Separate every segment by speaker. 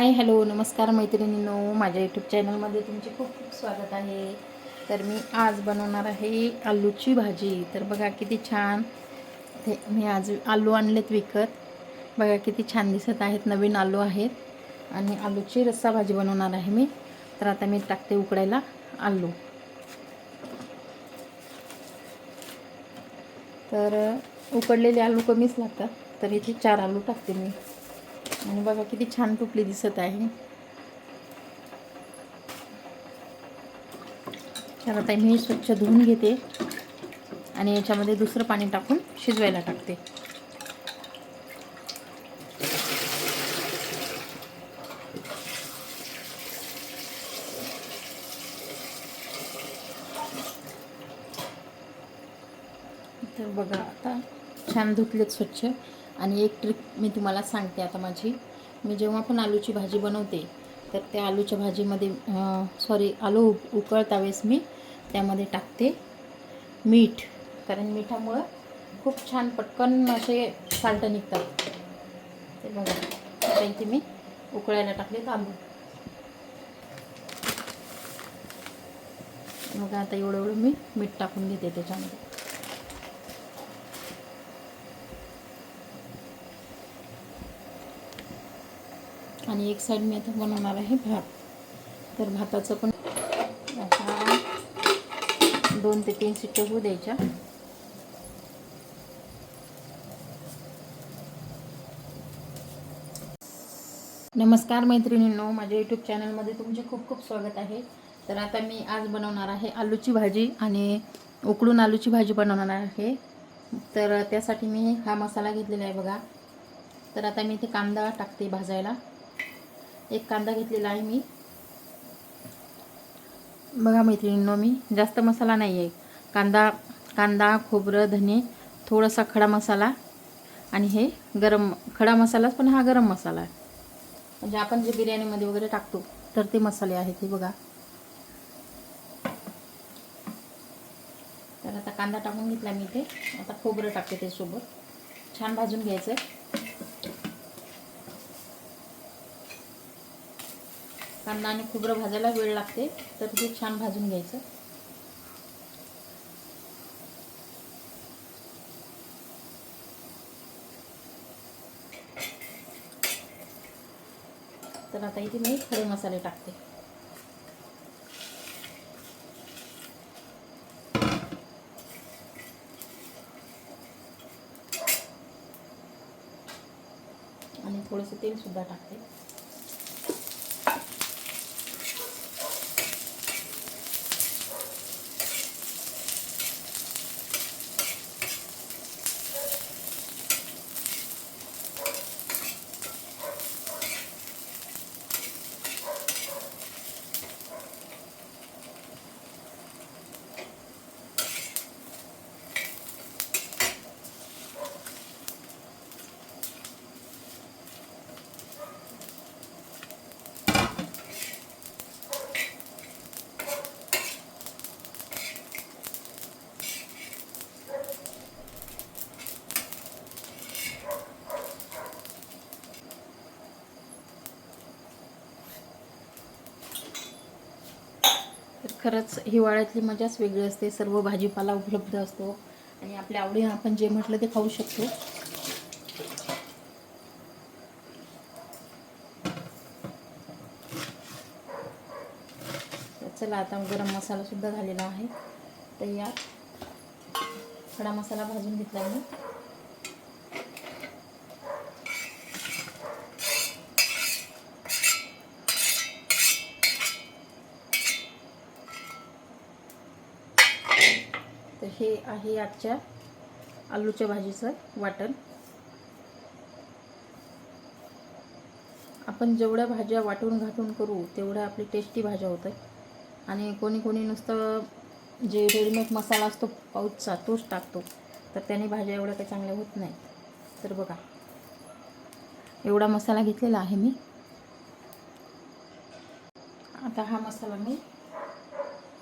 Speaker 1: Hi hello नमस्कार मैत्रिणींनो. माझ्या यूट्यूब चॅनलमध्ये तुमचे खूप खूप स्वागत आहे. तर मी आज बनवणार आहे आलूची भाजी. तर बघा किती छान. ते मी आज आलू आणलेत विकत. बघा किती छान दिसत आहेत नवीन आलू आहेत. आणि आलूची रस्सा भाजी बनवणार आहे मी. तर आता मी टाकते उकडायला आलू. तर उकडलेले आलू कमीच लागतात. तर इथे चार आलू टाकते मी. आणि बघा किती छान टुपली दिसत आहे. तर आता मी स्वच्छ धुवून घेते आणि याच्यामध्ये दुसरं पाणी टाकून शिजवायला टाकते. तर बघा आता छान धुतलेत स्वच्छ. आणि एक ट्रिक मी तुम्हाला सांगते आता माझी. मी जेव्हा पण आलूची भाजी बनवते तर त्या आलूच्या भाजीमध्ये सॉरी आलू उक- उकळता वेळेस मी त्यामध्ये टाकते मीठ. कारण मिठामुळं खूप छान पटकन असे साल्ट निघतात. ते बघा आता इथे मी उकळायला टाकले तांदूळ. बघा आता एवढं एवढं मी मीठ टाकून घेते त्याच्यामध्ये. आणि एक साईड मी आता बनवणार आहे भात. तर भाताचं पण आता दोन ते तीन शिट्ट्या होऊ द्यायच्या. नमस्कार मैत्रिणींनो माझ्या यूट्यूब चॅनलमध्ये तुमचे खूप खूप स्वागत आहे. तर आता मी आज बनवणार आहे आलूची भाजी आणि उकडून आलूची भाजी बनवणार आहे. तर त्यासाठी मी हा मसाला घेतलेला आहे बघा. तर आता मी इथे कांदा टाकते भाजायला. एक कांदा घेतलेला आहे मी. बघा मैत्रिणींनो मी जास्त मसाला नाही आहे कांदा कांदा खोबरं धने थोडासा खडा मसाला आणि हे गरम खडा मसालाच पण हा गरम मसाला आहे. म्हणजे आपण जे बिर्याणीमध्ये वगैरे टाकतो तर ते मसाले आहेत हे बघा. तर आता कांदा टाकून घेतला मी इथे. आता खोबरं टाकते त्यासोबत. छान भाजून घ्यायचं कांदा आणि खोबरं भाजायला वेळ लागते तर ते छान भाजून घ्यायचं. तर आता इथे मी खडे मसाले टाकते. आणि थोडंसं तेल सुद्धा टाकते. खरंच हिवाळ्यातली मजाच वेगळी असते. सर्व भाजीपाला उपलब्ध असतो. आणि आपल्या आवडीनं आपण जे म्हटलं ते खाऊ शकतो. चला आता गरम मसाला सुद्धा झालेला आहे. तर यात खडा मसाला भाजून घेतला मी. हे आहे आजच्या आलूच्या भाजीचं वाटण. आपण जेवढ्या भाज्या वाटून घाटून करू तेवढ्या आपली टेस्टी भाज्या होतात. आणि कोणी कोणी नुसतं जे रेडीमेड मसाला असतो पाऊसचा तोच टाकतो. तर त्याने भाज्या एवढ्या काही चांगल्या होत नाहीत. तर बघा एवढा मसाला घेतलेला आहे मी. आता हा मसाला मी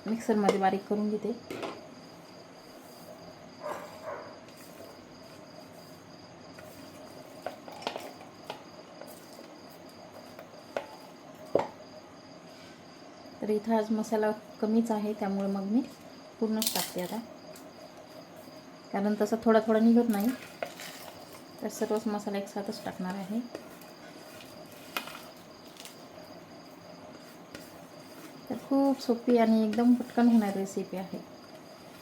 Speaker 1: मिक्सरमध्ये बारीक करून घेते. इथं आज मसाला कमीच आहे त्यामुळे मग मी पूर्णच टाकते आता. कारण तसं थोडा थोडा निघत नाही. तर सर्वच मसाला एकसाथच टाकणार आहे. तर खूप सोपी आणि एकदम पटकन होणारी रेसिपी आहे.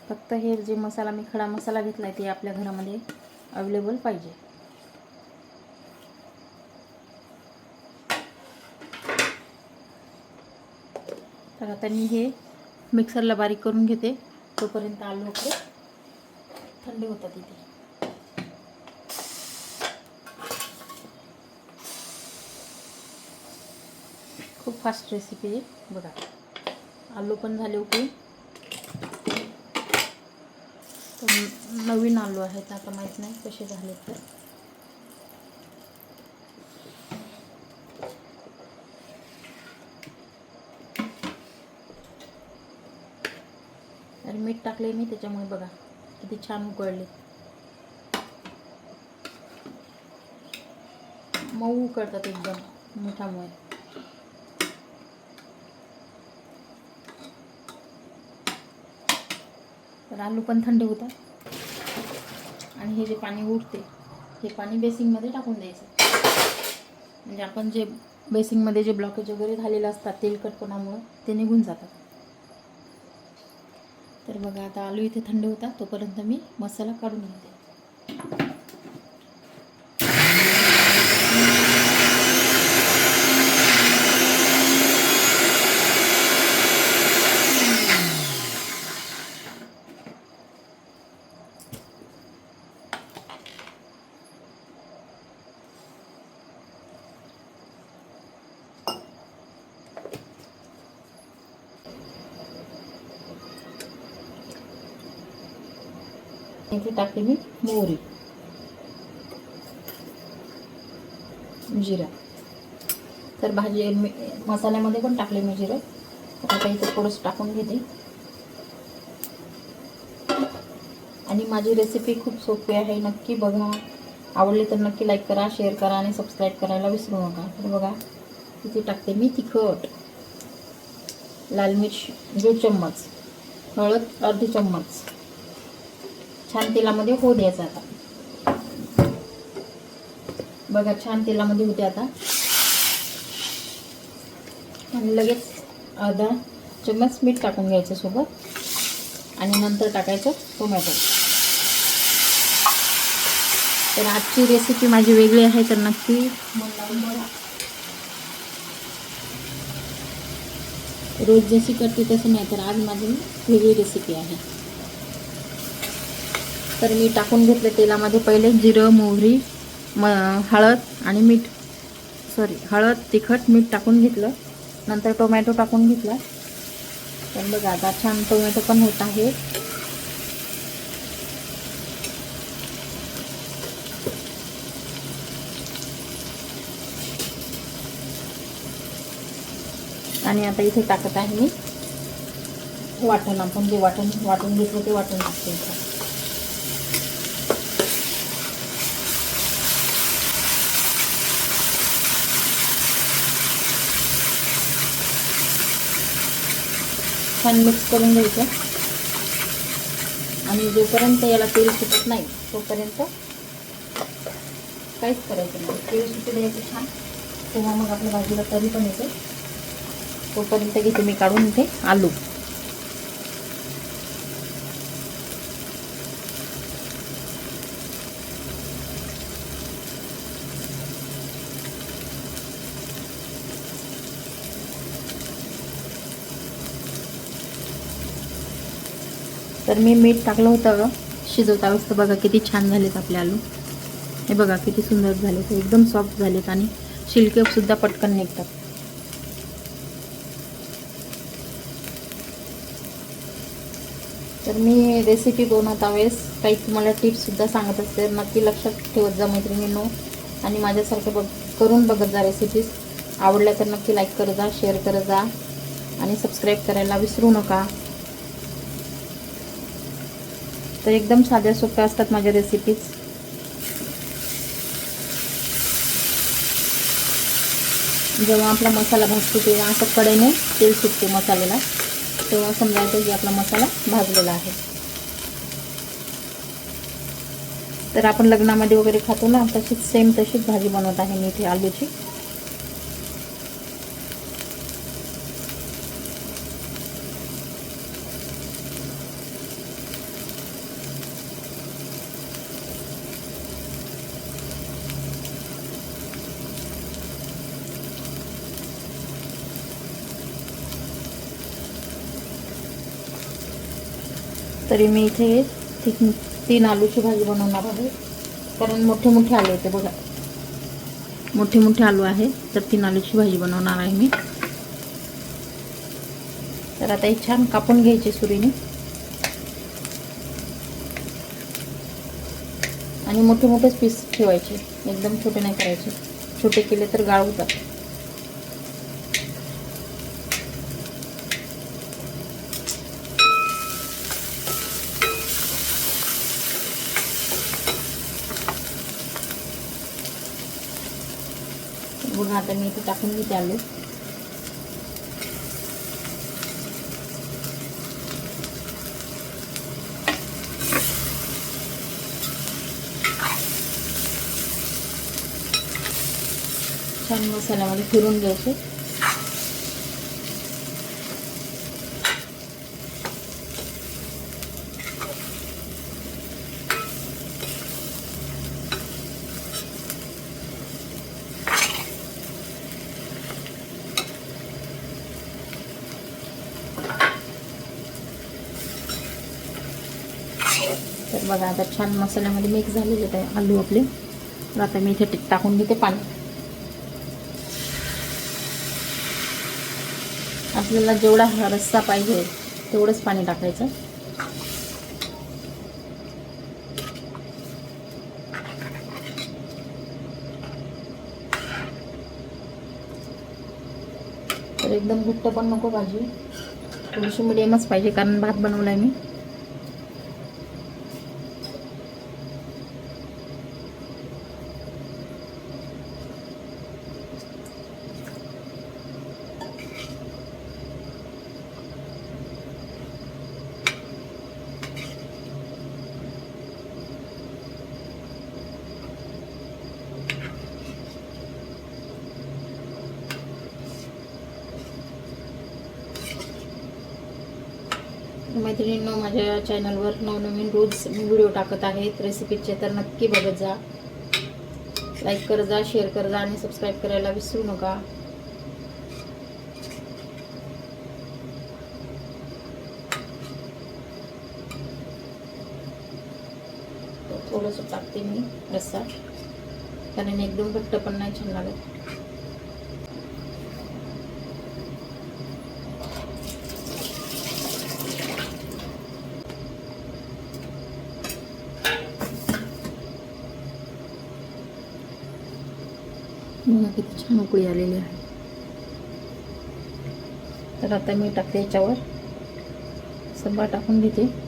Speaker 1: फक्त हे जे मसाला मी खडा मसाला घेतला आहे ते आपल्या घरामध्ये अवेलेबल पाहिजे. तर आता मी हे मिक्सरला बारीक करून घेते. तोपर्यंत आलू आपले थंड होतात इथे. खूप फास्ट रेसिपी आहे. बघा. आलू पण झाले उकळून. तर नवीन आलू आहेत आता माहीत नाही कसे झाले तर. आणि मीठ टाकले मी त्याच्यामुळे बघा किती छान उकळले. मऊ उकळतात एकदम मिठामुळे. तर आलू पण थंड होतात. आणि हे जे पाणी उरते हे पाणी बेसिंगमध्ये टाकून द्यायचं. म्हणजे आपण जे बेसिंगमध्ये जे ब्लॉकेज वगैरे झालेलं असतात तेलकटपणामुळं ते निघून जातात. तर बघा आता आलू इथे थंड होतात तोपर्यंत मी मसाला काढून घेते. इथे टाकते मी मोहरी जिरा तर भाजी मी मसाल्यामध्ये पण टाकले मी जिरं. तर आता इथे थोडंसं टाकून घेते. आणि माझी रेसिपी खूप सोपी आहे नक्की बघा. आवडली तर नक्की लाईक करा शेअर करा आणि सबस्क्राईब करायला विसरू नका. तर बघा इथे टाकते मी तिखट. लाल मिर्च दीड चम्मच. हळद अर्धी चम्मच. छान तेलामध्ये होऊ द्यायचं आता. बघा छान तेलामध्ये होते आता. आणि लगेच अर्धा चम्मच मीठ टाकून घ्यायचं सोबत. आणि नंतर टाकायचं टोमॅटो. तर आजची रेसिपी माझी वेगळी आहे तर नक्की रोज जशी करते तसं नाही तर आज माझी वेगळी रेसिपी आहे. तर मी टाकून घेतलं तेलामध्ये पहिले जिरं मोहरी म हळद आणि मीठ. सॉरी हळद तिखट मीठ टाकून घेतलं. नंतर टोमॅटो टाकून घेतला. पण बघा आता छान टोमॅटो पण होत आहे. आणि आता इथे टाकत आहे मी वाटण आपण जे वाटण वाटून घेतलं ते वाटण टाकते छान मिक्स करून घ्यायचं. आणि जोपर्यंत याला तेल सुटत नाही तोपर्यंत काहीच करायचं नाही. तेल सुटू द्यायचं छान. तेव्हा मग आपल्या भाजीला तरी पण येते. तोपर्यंत घेते मी काढून इथे आलू. तर मी मीठ टाकलं होतं. शिजवता वेळेस तर बघा किती छान झालेत आपले आलू. हे बघा किती सुंदर झालेत एकदम सॉफ्ट झालेत आणि शिलकेसुद्धा पटकन निघतात. तर मी रेसिपी बनवता वेळेस काही तुम्हाला टिप्ससुद्धा सांगत असते. नक्की लक्षात ठेवत जा मैत्रिणींनो. आणि माझ्यासारखं बघ करून बघत जा रेसिपीज आवडल्या तर नक्की लाईक करत जा शेअर करत जा. आणि सबस्क्राईब करायला विसरू नका. तर एकदम साध्या सोप्या असतात माझ्या रेसिपीज जेव्हा आपला मसाला भाजतो तेव्हा असं कडेने तेल सुटते मसाल्याला. तेव्हा समजायचं की आपला मसाला भाजलेला आहे. तर आपण लग्नामध्ये वगैरे खातो ना तशीच सेम तशीच भाजी बनवत आहे मी इथे आलूची. तरी मी इथे तीन तीन आलूची भाजी बनवणार आहे. कारण मोठे मोठे आलू होते बघा. मोठे मोठे आलू आहे तर तीन आलूची भाजी बनवणार आहे मी. तर आता हे छान कापून घ्यायचे सुरीने. आणि मोठे मोठेच पीस ठेवायचे. एकदम छोटे नाही करायचे. छोटे केले तर गाळवतात पूर्ण आता मी इथे टाकून घेते आलू. छान मसाल्यामध्ये फिरून घ्यायचे. बघा आता छान मसाल्यामध्ये मिक्स झालेले आहे आलू आपले. तर आता मी इथे टाकून घेते पाणी. आपल्याला जेवढा हा रस्सा पाहिजे तेवढंच पाणी टाकायचं. तर एकदम घट्ट पण नको भाजी. थोडीशी मिडियमच पाहिजे कारण भात बनवला आहे मी. मैत्रिणींनो माझ्या चॅनलवर नवनवीन रोज मी व्हिडिओ टाकत आहेत रेसिपीचे तर नक्की बघत जा. लाईक कर जा शेअर कर जा आणि सबस्क्राईब करायला विसरू नका. थोडंसं टाकते मी रस्सा. कारण एकदम घट्ट पण नाही छान लागत. मोकळी आलेली आहे. तर आता मी टाकते याच्यावर. सबा टाकून घेते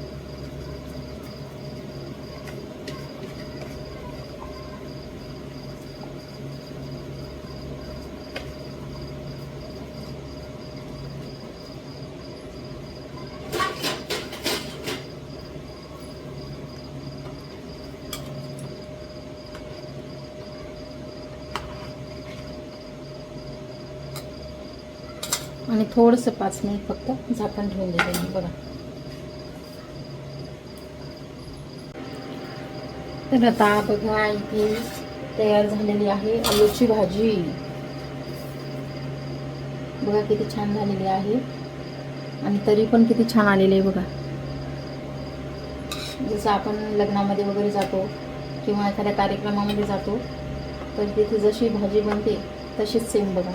Speaker 1: आणि थोडंसं पाच मिनिट फक्त झाकण ठेवून देते मी बघा. तर आता बघा इथे तयार झालेली आहे आलूची भाजी. बघा किती छान झालेली आहे. आणि तरी पण किती छान आलेली आहे बघा. जसं आपण लग्नामध्ये वगैरे जातो किंवा एखाद्या कार्यक्रमामध्ये जातो तर तिथे जशी भाजी बनते तशीच सेम बघा.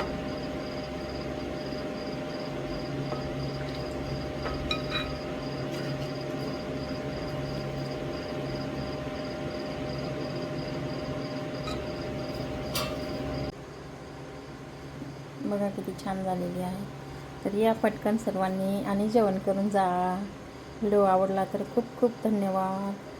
Speaker 1: बघा किती छान झालेली आहे. तर या पटकन सर्वांनी आणि जेवण करून जा. व्हिडिओ आवडला तर खूप खूप धन्यवाद.